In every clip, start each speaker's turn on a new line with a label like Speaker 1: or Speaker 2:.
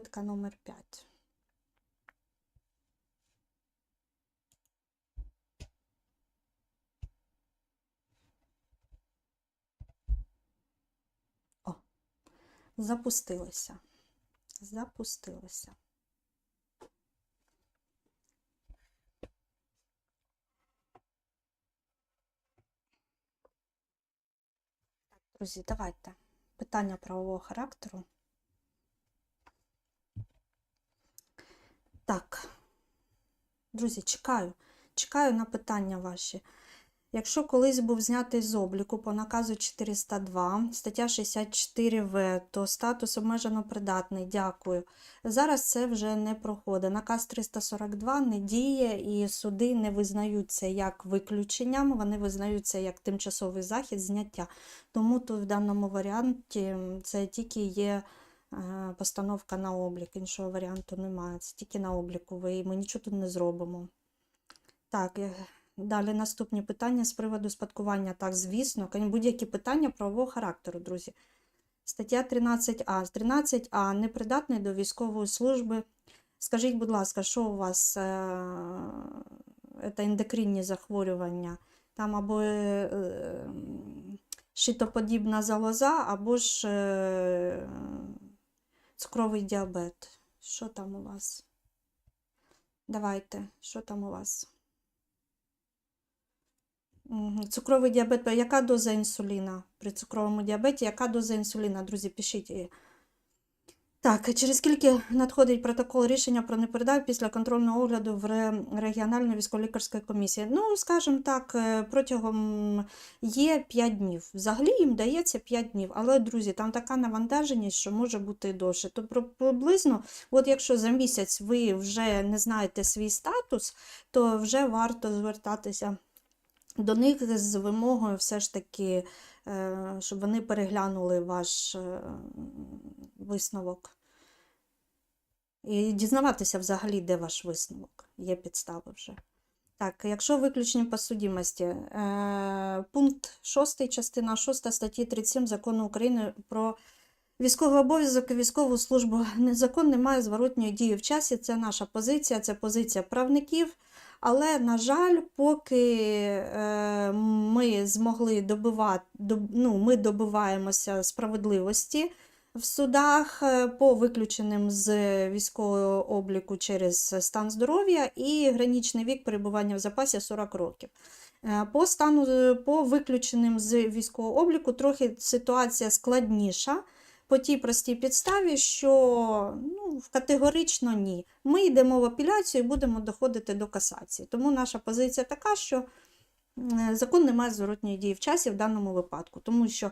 Speaker 1: Попитка номер 5. О, запустилося. Запустилося. Друзі, давайте. Питання правового характеру. Так. Друзі, чекаю. Чекаю на питання ваші. Якщо колись був знятий з обліку по наказу 402, стаття 64В, то статус обмежено придатний. Дякую. Зараз це вже не проходить. Наказ 342 не діє і суди не визнають це як виключенням, вони визнають це як тимчасовий захід зняття. Тому тут в даному варіанті це тільки є постановка на облік, іншого варіанту немає. Це тільки на обліку. Ви, і ми нічого тут не зробимо. Так, е, далі наступні питання з приводу спадкування. Так, звісно, будь-які питання правового характеру, друзі. Стаття 13а. З 13а непридатний до військової служби. Скажіть, будь ласка, що у вас е, це ендокринні захворювання? Там або е, щитоподібна залоза, або ж цукровий діабет. Що там у вас? Давайте, що там у вас? Цукровий діабет. Яка доза інсуліна при цукровому діабеті? Яка доза інсуліна? Друзі, пишіть. Так, через скільки надходить протокол рішення про непередай після контрольного огляду в регіональної військово-лікарської комісії? Ну, скажімо так, е, протягом є 5 днів. Взагалі їм дається 5 днів. Але, друзі, там така навантаженість, що може бути і довше. То приблизно, от якщо за місяць ви вже не знаєте свій статус, то вже варто звертатися до них з вимогою все ж таки, е, щоб вони переглянули ваш е, висновок. І дізнаватися взагалі, де ваш висновок. Є підстави вже. Так, якщо виключені по судімості, е, пункт 6, частина 6 статті 37 Закону України про військовий обов'язок і військову службу. Закон не має зворотньої дії в часі. Це наша позиція, це позиція правників. Але, на жаль, поки е, ми змогли добивати, доб, ну, ми добиваємося справедливості в судах е, по виключеним з військового обліку через стан здоров'я і граничний вік перебування в запасі 40 років. Е, По стану е, по виключеним з військового обліку трохи ситуація складніша. По тій простій підставі, що ну, категорично ні. Ми йдемо в апеляцію і будемо доходити до касації. Тому наша позиція така, що закон не має зворотньої дії в часі в даному випадку. Тому що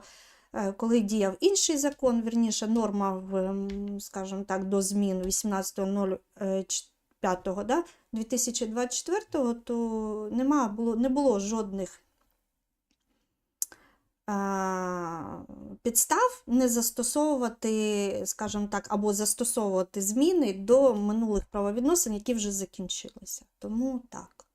Speaker 1: коли діяв інший закон, вірніше норма, в, скажімо так, до змін 18.05 да, 2024, то нема, було, не було жодних а, підстав не застосовувати, скажімо так, або застосовувати зміни до минулих правовідносин, які вже закінчилися. Тому так.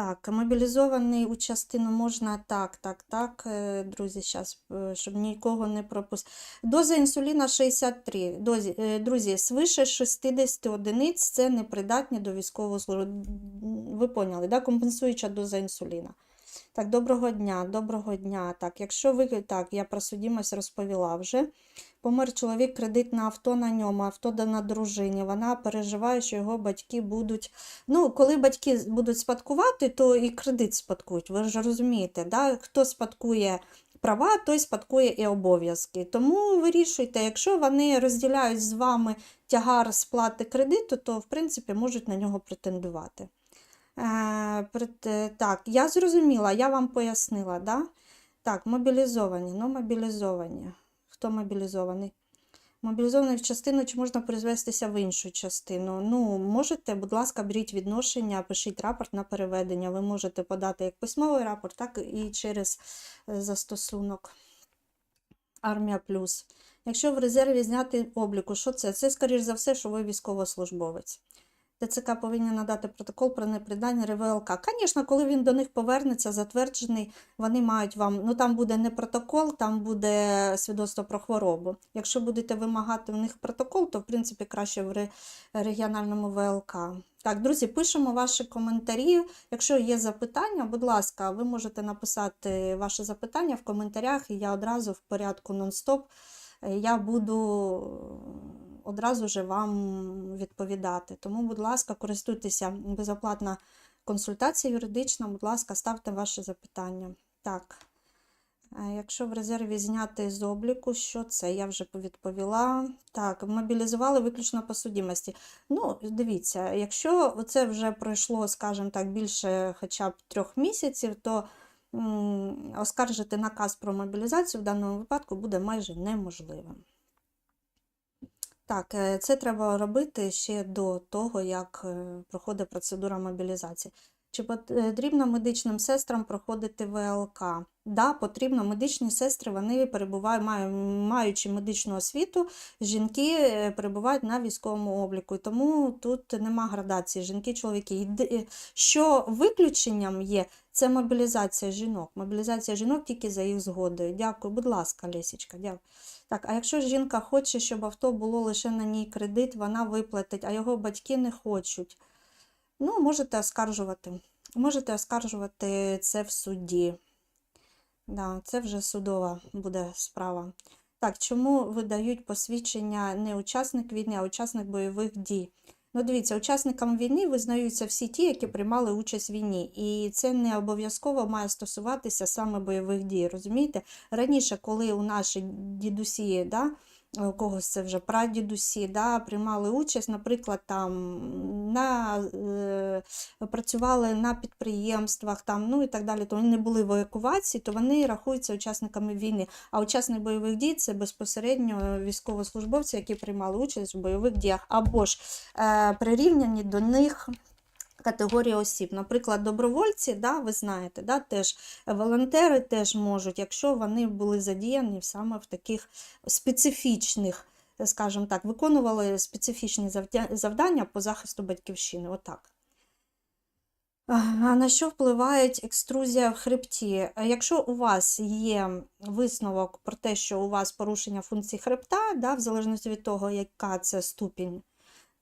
Speaker 1: Так, мобілізований у частину можна так, так, так, е, друзі, зараз, щоб нікого не пропустити. Доза інсуліна 63. Дозі, е, друзі, свише 60 одиниць це непридатні до військового служби. Ви поняли, да? компенсуюча доза інсуліна. Так, доброго дня, доброго дня. Так, якщо ви так, я про судімость розповіла вже. Помер чоловік, кредит на авто на ньому, авто на дружині. Вона переживає, що його батьки будуть. Ну, коли батьки будуть спадкувати, то і кредит спадкують. Ви ж розумієте, да? хто спадкує права, той спадкує і обов'язки. Тому вирішуйте, якщо вони розділяють з вами тягар сплати кредиту, то в принципі можуть на нього претендувати. Е, Так, я зрозуміла, я вам пояснила, да? Так, мобілізовані, ну мобілізовані. Хто мобілізований? Мобілізований в частину, чи можна призвестися в іншу частину? Ну, можете, будь ласка, беріть відношення, пишіть рапорт на переведення. Ви можете подати як письмовий рапорт, так і через е, застосунок Армія Плюс. Якщо в резерві зняти обліку, що це? Це, скоріш за все, що ви військовослужбовець. ТЦК повинні надати протокол про непридання РВЛК. Звісно, коли він до них повернеться, затверджений, вони мають вам, ну там буде не протокол, там буде свідоцтво про хворобу. Якщо будете вимагати в них протокол, то в принципі краще в ре- регіональному ВЛК. Так, друзі, пишемо ваші коментарі. Якщо є запитання, будь ласка, ви можете написати ваше запитання в коментарях, і я одразу в порядку нон-стоп е, я буду одразу же вам відповідати. Тому, будь ласка, користуйтеся безоплатна консультація юридична, будь ласка, ставте ваші запитання. Так. Е, Якщо в резерві зняти з обліку, що це? Я вже відповіла. Так, мобілізували виключно по судімості. Ну, дивіться, якщо це вже пройшло, скажімо так, більше хоча б трьох місяців, то оскаржити наказ про мобілізацію в даному випадку буде майже неможливим. Так, е, це треба робити ще до того, як е, проходить процедура мобілізації. Чи потрібно медичним сестрам проходити ВЛК? Да, потрібно. Медичні сестри вони перебувають, маючи медичну освіту, жінки е, перебувають на військовому обліку. Тому тут нема градації жінки, чоловіки. Що виключенням є, це мобілізація жінок. Мобілізація жінок тільки за їх згодою. Дякую, будь ласка, Лесічка, дякую. Так, а якщо жінка хоче, щоб авто було лише на ній кредит, вона виплатить, а його батьки не хочуть. Ну, можете оскаржувати. Можете оскаржувати це в суді. Да, це вже судова буде справа. Так, чому видають посвідчення не учасник війни, а учасник бойових дій? Ну, дивіться, учасникам війни визнаються всі ті, які приймали участь в війні. І це не обов'язково має стосуватися саме бойових дій. Розумієте? Раніше, коли у наші дідусі, да, у когось це вже прадідусі, да, приймали участь, наприклад, там на, е, працювали на підприємствах, там, ну і так далі, то вони не були в евакуації, то вони рахуються учасниками війни. А учасник бойових дій це безпосередньо військовослужбовці, які приймали участь в бойових діях, або ж е, прирівняні до них. Категорії осіб, наприклад, добровольці, да, ви знаєте, да, теж волонтери теж можуть, якщо вони були задіяні саме в таких специфічних, скажімо так, виконували специфічні завдання по захисту батьківщини. Отак. А на що впливає екструзія в хребті? Якщо у вас є висновок про те, що у вас порушення функції хребта, да, в залежності від того, яка це ступінь,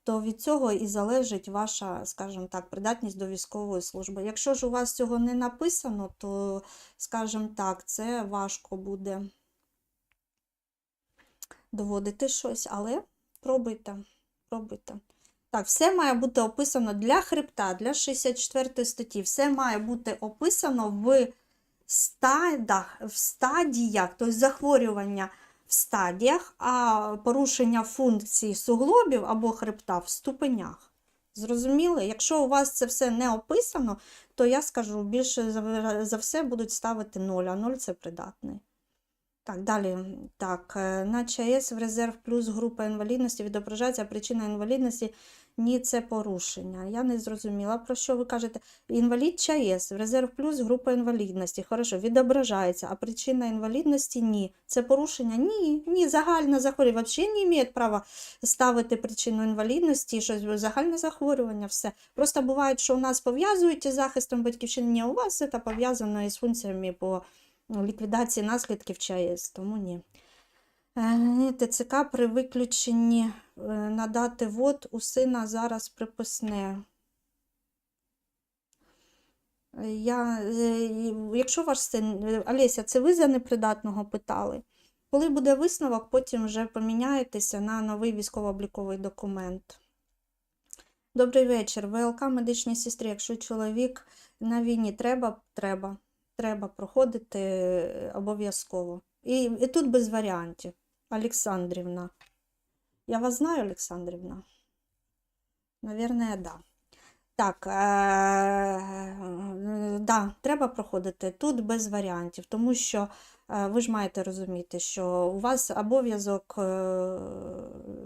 Speaker 1: то від цього і залежить ваша, скажімо так, придатність до військової служби. Якщо ж у вас цього не написано, то, скажімо так, це важко буде доводити щось, але пробуйте, пробуйте. Так, все має бути описано для хребта, для 64 статті. Все має бути описано в стадах, в стадіях, тобто захворювання в стадіях, а порушення функцій суглобів або хребта в ступенях. Зрозуміли? Якщо у вас це все не описано, то я скажу, більше за, все будуть ставити 0, а 0 це придатний. Так, далі. Так, е, на ЧАЕС в резерв плюс група інвалідності відображається причина інвалідності. Ні, це порушення. Я не зрозуміла, про що ви кажете. Інвалід ЧАЕС в резерв плюс група інвалідності. Хорошо, відображається, а причина інвалідності ні. Це порушення? Ні, ні, загальне захворювання. Взагалі не має права ставити причину інвалідності, щось загальне захворювання, все. Просто буває, що у нас пов'язують із захистом батьківщини, ні, у вас це пов'язано із функціями по ліквідації наслідків ЧАЕС, тому ні. Е, ТЦК при виключенні е, надати вод у сина зараз приписне. Я, е, якщо ваш син, Олеся, це ви за непридатного питали? Коли буде висновок, потім вже поміняєтеся на новий військово-обліковий документ. Добрий вечір. ВЛК медичній сестрі. Якщо чоловік на війні треба, треба. Треба проходити обов'язково. І, і тут без варіантів. Олександрівна. Я вас знаю, Олександрівна? Наверное, да. Так, е, да, треба проходити тут без варіантів, тому що е, ви ж маєте розуміти, що у вас обов'язок е,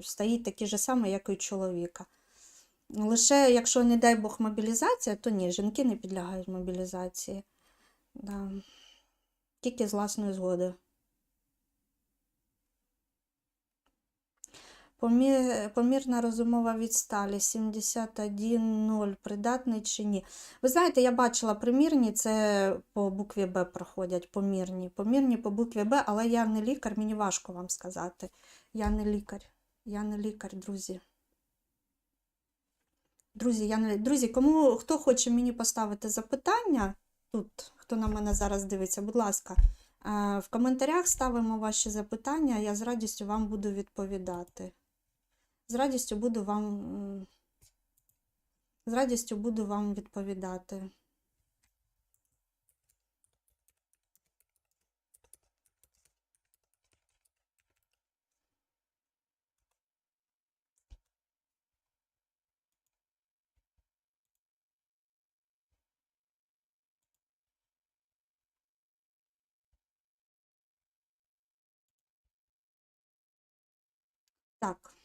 Speaker 1: стоїть такий же самий, як і у чоловіка. Лише якщо, не дай Бог, мобілізація, то ні, жінки не підлягають мобілізації. Да. Тільки з власної згоди. Помірна розумова відсталі 71.0. Придатний чи ні? Ви знаєте, я бачила примірні, це по букві Б проходять помірні. Помірні по букві Б, але я не лікар, мені важко вам сказати. Я не лікар. Я не лікар, друзі. Друзі, я не... Друзі, кому хто хоче мені поставити запитання тут, хто на мене зараз дивиться, будь ласка, е, в коментарях ставимо ваші запитання, я з радістю вам буду відповідати. З радістю буду вам, з радістю буду вам відповідати. Так.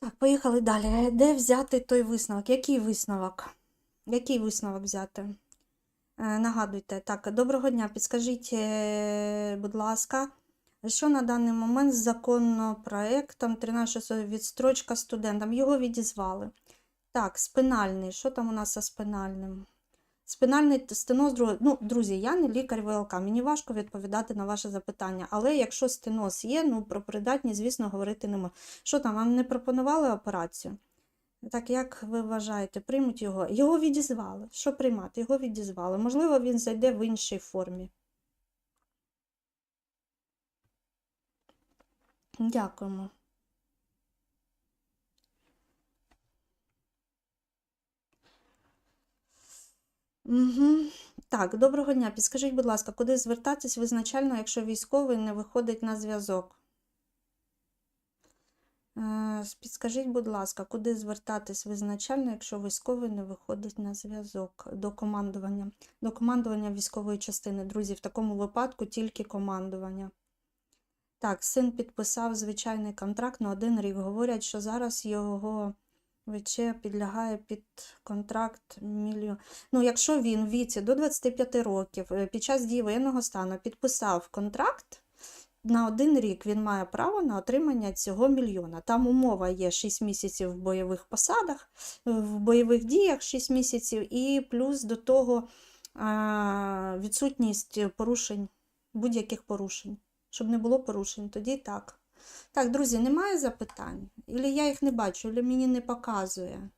Speaker 1: Так, поїхали далі. Де взяти той висновок? Який висновок? Який висновок взяти? Е, Нагадуйте, так, доброго дня. Підскажіть, е, будь ласка, що на даний момент з законопроектом 13 відстрочка студентам? Його відізвали. Так, спинальний. Що там у нас за спинальним? Спинальний т- стеноз, ну, друзі, я не лікар ВЛК, мені важко відповідати на ваше запитання, але якщо стеноз є, ну про придатність, звісно, говорити не можу. Що там, вам не пропонували операцію? Так, як ви вважаєте, приймуть його? Його відізвали. Що приймати? Його відізвали. Можливо, він зайде в іншій формі. Дякуємо. Угу. Так, доброго дня. Підскажіть, будь ласка, куди звертатись визначально, якщо військовий не виходить на зв'язок? Е, Підскажіть, будь ласка, куди звертатись визначально, якщо військовий не виходить на зв'язок до командування, до командування військової частини. Друзі, в такому випадку тільки командування. Так, син підписав звичайний контракт на один рік. Говорять, що зараз його ВЧ підлягає під контракт мільйон. Ну, якщо він в віці до 25 років е, під час дії воєнного стану підписав контракт, на один рік він має право на отримання цього мільйона. Там умова є 6 місяців в бойових посадах, е, в бойових діях 6 місяців, і плюс до того відсутність порушень, будь-яких порушень. Щоб не було порушень, тоді так. Так, друзі, немає запитань? Ілі я їх не бачу, ілі мені не показує.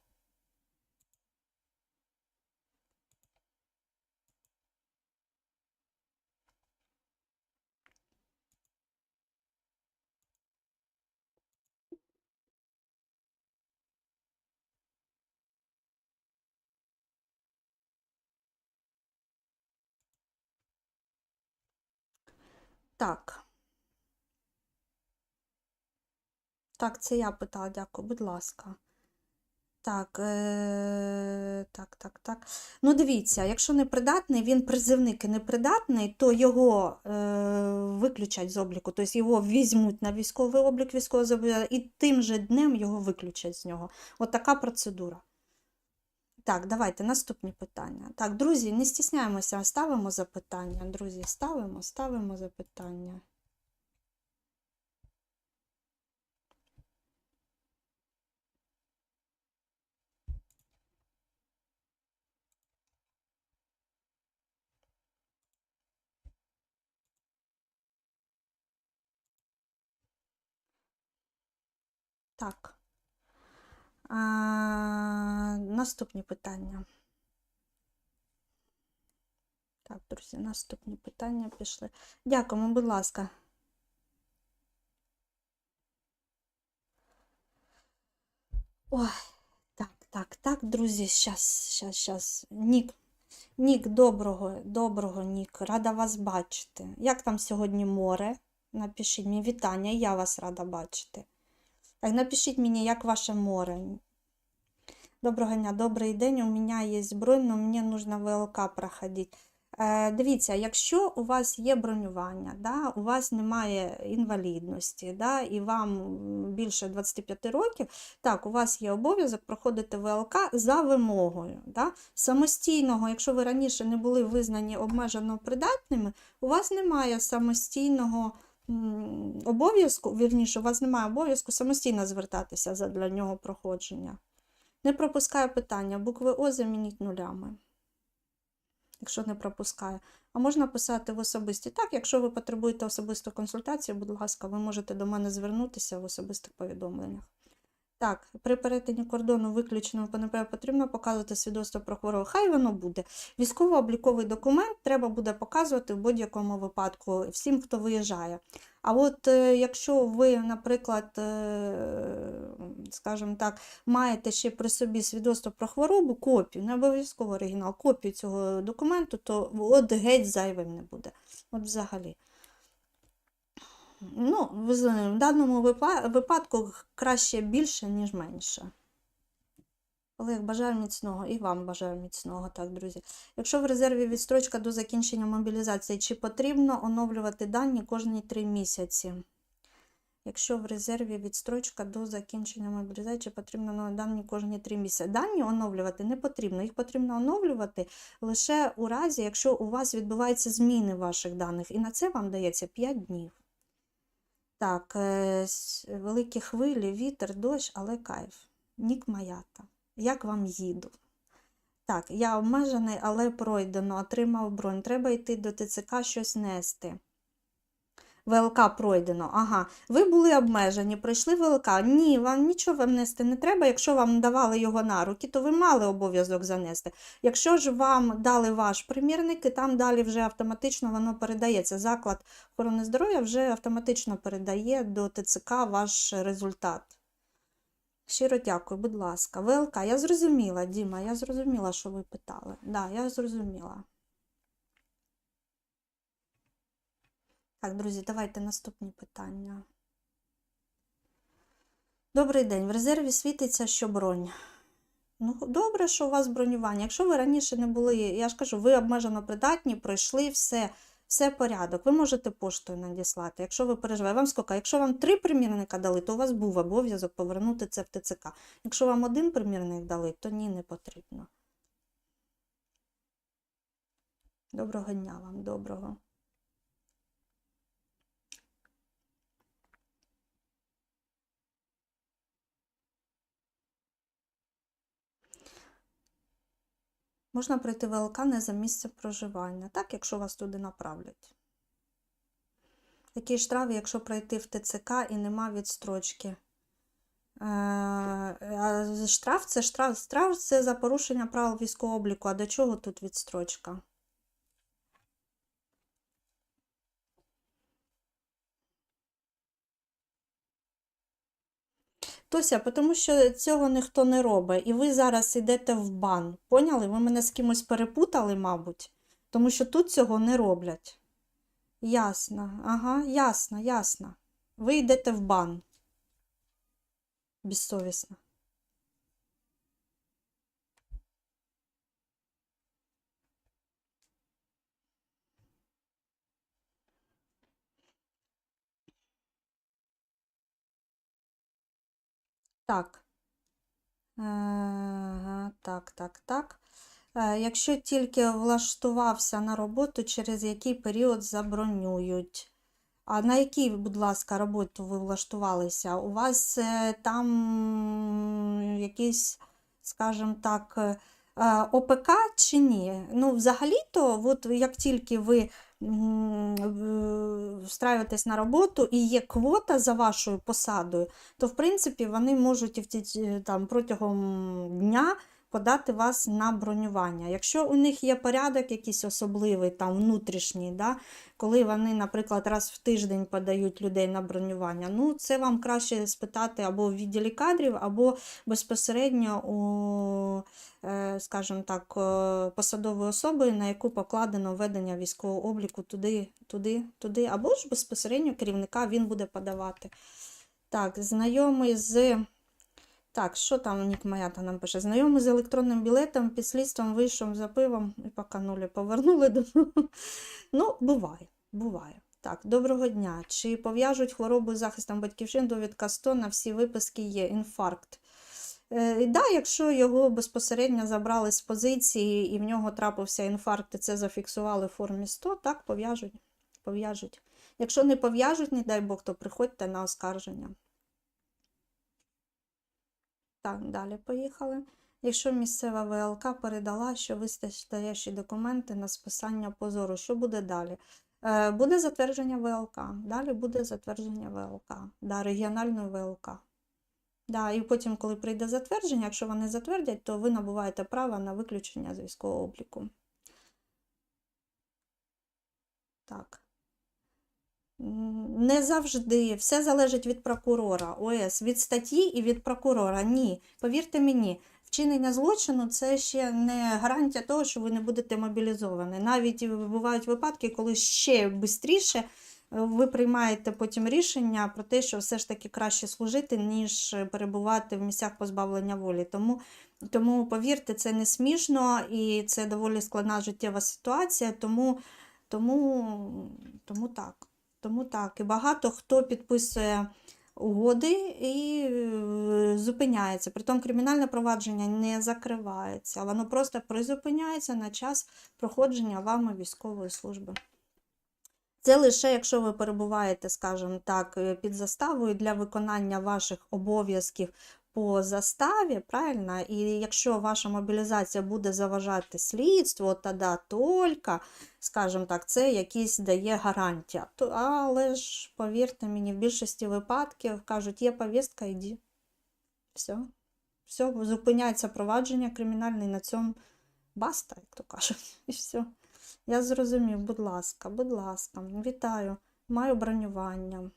Speaker 1: Так. Так, це я питала, дякую, будь ласка. Так, е... так, так, так. Ну, дивіться, якщо непридатний, він призивник і непридатний, то його е... виключать з обліку, тобто його візьмуть на військовий облік військового і тим же днем його виключать з нього. От така процедура. Так, давайте наступні питання. Так, друзі, не стісняємося, ставимо запитання. Друзі, ставимо, ставимо запитання. Так. А, наступні питання. Так, друзі, наступні питання пішли. Дякуємо, будь ласка. Ой, так, так, так, друзі, щас, щас, щас. Нік, Нік, доброго, доброго, Нік, рада вас бачити. Як там сьогодні море? Напишіть мені вітання, я вас рада бачити. Напишіть мені, як ваше море. Доброго дня, добрый день. У меня есть бронь, но мне нужно ВЛК проходить. Е, Дивіться, якщо у вас є бронювання, да, у вас немає інвалідності, да, і вам більше 25 років, так, у вас є обов'язок проходити ВЛК за вимогою. Да. Самостійного, якщо ви раніше не були визнані обмежено придатними, у вас немає самостійного обов'язку, вірніше, у вас немає обов'язку самостійно звертатися для нього проходження. Не пропускає питання, букви О замініть нулями якщо не пропускає. А можна писати в особисті. Так, якщо ви потребуєте особистої консультації, будь ласка, ви можете до мене звернутися в особистих повідомленнях. Так, при перетині кордону виключеному ПНП потрібно показувати свідоцтво про хворобу. Хай воно буде. Військово-обліковий документ треба буде показувати в будь-якому випадку всім, хто виїжджає. А от е, якщо ви, наприклад, е, скажімо так, маєте ще при собі свідоцтво про хворобу, копію, не обов'язково оригінал, копію цього документу, то от геть зайвим не буде. От взагалі. Ну, в даному випа- випадку краще більше, ніж менше. Олег, бажаю міцного і вам бажаю міцного, так, друзі. Якщо в резерві відстрочка до закінчення мобілізації, чи потрібно оновлювати дані кожні три місяці? Якщо в резерві відстрочка до закінчення мобілізації, чи потрібно дані кожні три місяці? Дані оновлювати не потрібно. Їх потрібно оновлювати лише у разі, якщо у вас відбуваються зміни ваших даних. І на це вам дається 5 днів. Так, е, великі хвилі, вітер, дощ, але кайф. Нік Маята. Як вам їду? Так, я обмежений, але пройдено, отримав бронь. Треба йти до ТЦК щось нести. ВЛК пройдено. Ага. Ви були обмежені, пройшли ВЛК. Ні, вам нічого вам нести не треба. Якщо вам давали його на руки, то ви мали обов'язок занести. Якщо ж вам дали ваш примірник, і там далі вже автоматично воно передається. Заклад охорони здоров'я вже автоматично передає до ТЦК ваш результат. Щиро дякую, будь ласка. ВЛК, я зрозуміла, Діма, я зрозуміла, що ви питали. Да, я зрозуміла. Так, друзі, давайте наступні питання. Добрий день. В резерві світиться, що бронь. Ну, добре, що у вас бронювання. Якщо ви раніше не були, я ж кажу, ви обмежено придатні, пройшли все, все порядок. Ви можете поштою надіслати. Якщо ви переживаєте, вам скільки? Якщо вам три примірника дали, то у вас був обов'язок повернути це в ТЦК. Якщо вам один примірник дали, то ні, не потрібно. Доброго дня вам, доброго. Можна пройти ВЛК не за місцем проживання, так, якщо вас туди направлять. Який штраф, якщо пройти в ТЦК і нема відстрочки? Е, а штраф це штраф, штраф це за порушення правил військового обліку. А до чого тут відстрочка? Тося, тому що цього ніхто не робить, і ви зараз йдете в бан. Поняли? Ви мене з кимось перепутали, мабуть, тому що тут цього не роблять. Ясно, ага, ясно, ясно. Ви йдете в бан. Безсовісно. Так. Так, так, так. Е, Якщо тільки влаштувався на роботу, через який період забронюють? А на якій, будь ласка, роботу ви влаштувалися? У вас е, там якийсь, скажімо так, е, е, ОПК чи ні? Ну, взагалі-то, от як тільки ви встраюєтесь на роботу і є квота за вашою посадою, то в принципі вони можуть ті- там, протягом дня подати вас на бронювання. Якщо у них є порядок якийсь особливий, там внутрішній, да, коли вони, наприклад, раз в тиждень подають людей на бронювання, ну це вам краще спитати або в відділі кадрів, або безпосередньо у, е, скажімо так, е, посадової особи, на яку покладено ведення військового обліку туди, туди, туди, або ж безпосередньо керівника він буде подавати. Так, знайомий з Так, що там Нік Маята нам пише? Знайомий з електронним білетом, під слідством вийшов за пивом і поканули, повернули до. Ну, буває, буває. Так, доброго дня. Чи пов'яжуть хворобу з захистом батьківщин довідка 100 на всі виписки є інфаркт? Е, да, якщо його безпосередньо забрали з позиції і в нього трапився інфаркт, і це зафіксували в формі 100, так, пов'яжуть. пов'яжуть. Якщо не пов'яжуть, не дай Бог, то приходьте на оскарження. Так, далі поїхали. Якщо місцева ВЛК передала, що вистоящі документи на списання позору, що буде далі? Е, Буде затвердження ВЛК. Далі буде затвердження ВЛК, да, регіональної ВЛК. Да, і потім, коли прийде затвердження, якщо вони затвердять, то ви набуваєте право на виключення з військового обліку. Так. Не завжди. Все залежить від прокурора. ОС, від статті і від прокурора. Ні. Повірте мені, вчинення злочину це ще не гарантія того, що ви не будете мобілізовані. Навіть бувають випадки, коли ще швидше ви приймаєте потім рішення про те, що все ж таки краще служити, ніж перебувати в місцях позбавлення волі. Тому, тому повірте, це не смішно і це доволі складна життєва ситуація. Тому, тому, тому так. Тому так. І багато хто підписує угоди і е, зупиняється. Притом кримінальне провадження не закривається, воно просто призупиняється на час проходження вами військової служби. Це лише якщо ви перебуваєте, скажімо так, е, під заставою для виконання ваших обов'язків по заставі, правильно? І якщо ваша мобілізація буде заважати слідству, тоді тільки, скажімо так, це якісь дає гарантія. Але ж, повірте мені, в більшості випадків кажуть, є повістка, йди. Все. Все, зупиняється провадження кримінальне і на цьому баста, як то кажуть, і все. Я зрозумів, будь ласка, будь ласка, вітаю, маю бронювання.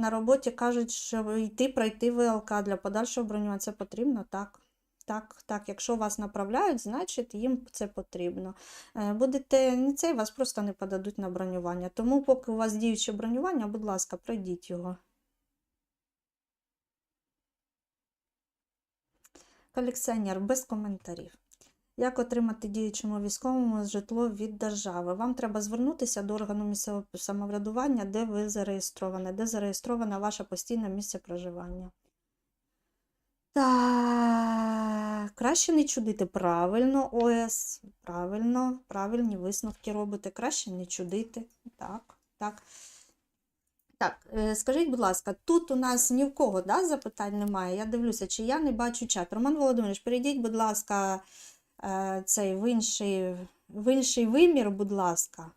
Speaker 1: На роботі кажуть, що йти пройти ВЛК для подальшого бронювання це потрібно, так. Так, так, якщо вас направляють, значить їм це потрібно. Е, Будете не цей, вас просто не подадуть на бронювання. Тому, поки у вас діюче бронювання, будь ласка, пройдіть його. Колекціонер без коментарів. Як отримати діючому військовому житло від держави? Вам треба звернутися до органу місцевого самоврядування, де ви зареєстровані, де зареєстроване ваше постійне місце проживання. Так, краще не чудити. Правильно, ОС. Правильно, правильні висновки робите. Краще не чудити. Так, так. Так, е, скажіть, будь ласка, тут у нас ні в кого да, запитань немає. Я дивлюся, чи я не бачу чат. Роман Володимирович, перейдіть, будь ласка, цей в інший, в інший вимір, будь ласка.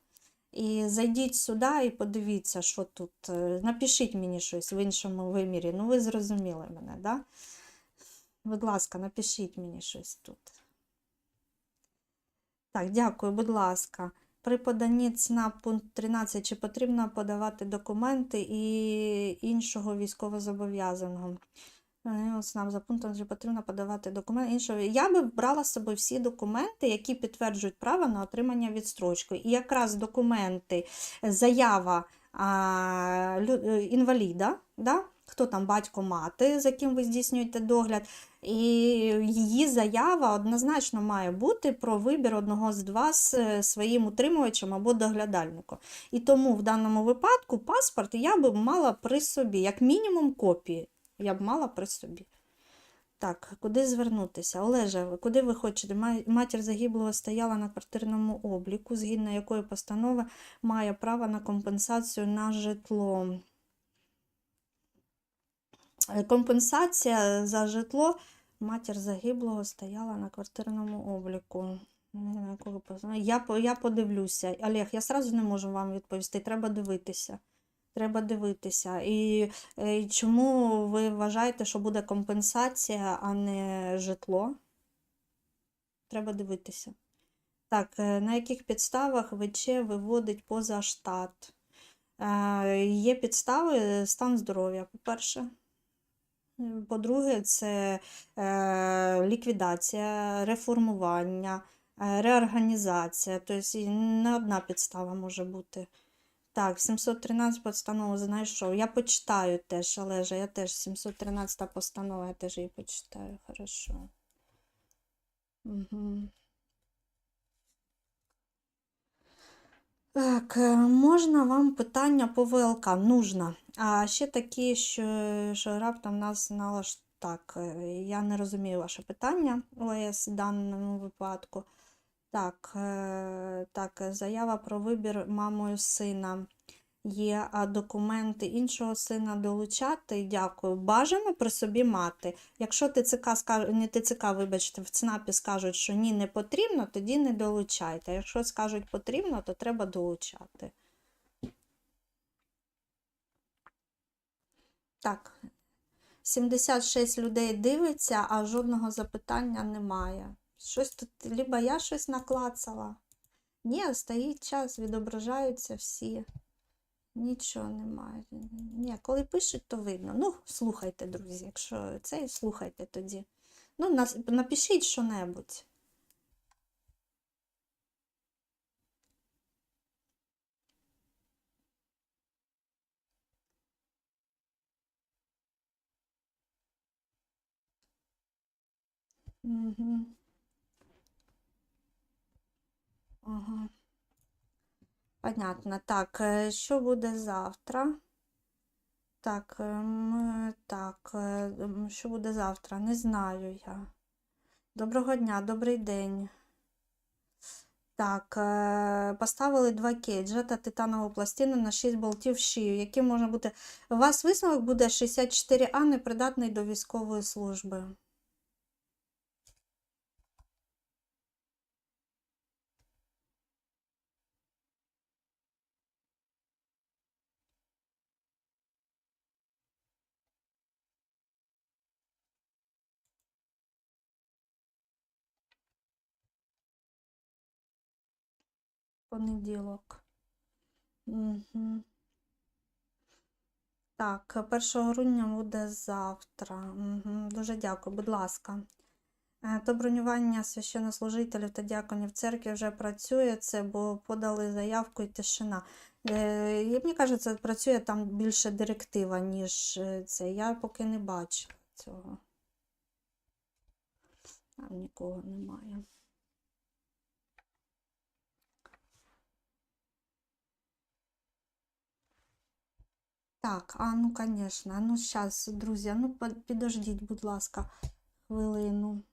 Speaker 1: І зайдіть сюди і подивіться, що тут. Е, Напишіть мені щось в іншому вимірі. Ну, ви зрозуміли мене, да? Будь ласка, напишіть мені щось тут. Так, дякую, будь ласка. При поданні ЦНАП пункт 13, чи потрібно подавати документи і іншого військовозобов'язаного? Е, ЦНАП за пунктом, чи потрібно подавати документи іншого. Я би брала з собою всі документи, які підтверджують право на отримання відстрочки. І якраз документи, заява а, е, інваліда, да? хто там батько, мати, за ким ви здійснюєте догляд, і її заява однозначно має бути про вибір одного з вас е, своїм утримувачем або доглядальником. І тому в даному випадку паспорт я б мала при собі, як мінімум копії. Я б мала при собі. Так, куди звернутися? Олеже, куди ви хочете? Матір загиблого стояла на квартирному обліку, згідно якої постанови має право на компенсацію на житло. Е, Компенсація за житло матір загиблого стояла на квартирному обліку. Я, я подивлюся. Олег, я сразу не можу вам відповісти. Треба дивитися. Треба дивитися. І е, чому ви вважаєте, що буде компенсація, а не житло? Треба дивитися. Так, е, на яких підставах ВЧ виводить поза штат? Е, Є підстави е, стан здоров'я, по-перше. По-друге, це е, ліквідація, реформування, реорганізація. Тобто не одна підстава може бути. Так, 713 постанову знайшов. Я почитаю теж, Олежа, я теж 713 постанова, я теж її почитаю. Хорошо. Угу. Так, е, можна вам питання по ВЛК? Нужно. А ще такі, що, що раптом нас налаш... Так, е, я не розумію ваше питання ОС в даному випадку. Так, е, так, е, заява про вибір мамою сина. Є а документи іншого сина долучати. Дякую. Бажано при собі мати. Якщо ТЦК не ТЦК, вибачте, в ЦНАПі скажуть, що ні, не потрібно, тоді не долучайте. Якщо скажуть потрібно, то треба долучати. Так. 76 людей дивиться, а жодного запитання немає. Щось тут, либо я щось наклацала. Ні, стоїть час, відображаються всі. Нічого немає. Ні, коли пишуть, то видно. Ну, слухайте, друзі, якщо це, слухайте тоді. Ну, напишіть що-небудь. Угу. Ага. Понятно. Так, е, що буде завтра? Так, ем, так, е, що буде завтра? Не знаю я. Доброго дня, добрий день. Так, е, поставили два кейджа та титанову пластину на 6 болтів шию. Які можна бути. У вас висновок буде 64А, непридатний до військової служби. Понеділок. Угу. Так, 1 грудня буде завтра. Угу. Дуже дякую, будь ласка. Е, То бронювання священнослужителів та діаконів церкви вже працює, це, бо подали заявку і тишина. Е, Мені кажеться, працює там більше директива, ніж е, це. Я поки не бачу цього. Там нікого немає. Так, а ну, конечно, ну зараз, друзі, ну підождіть, будь ласка, хвилину.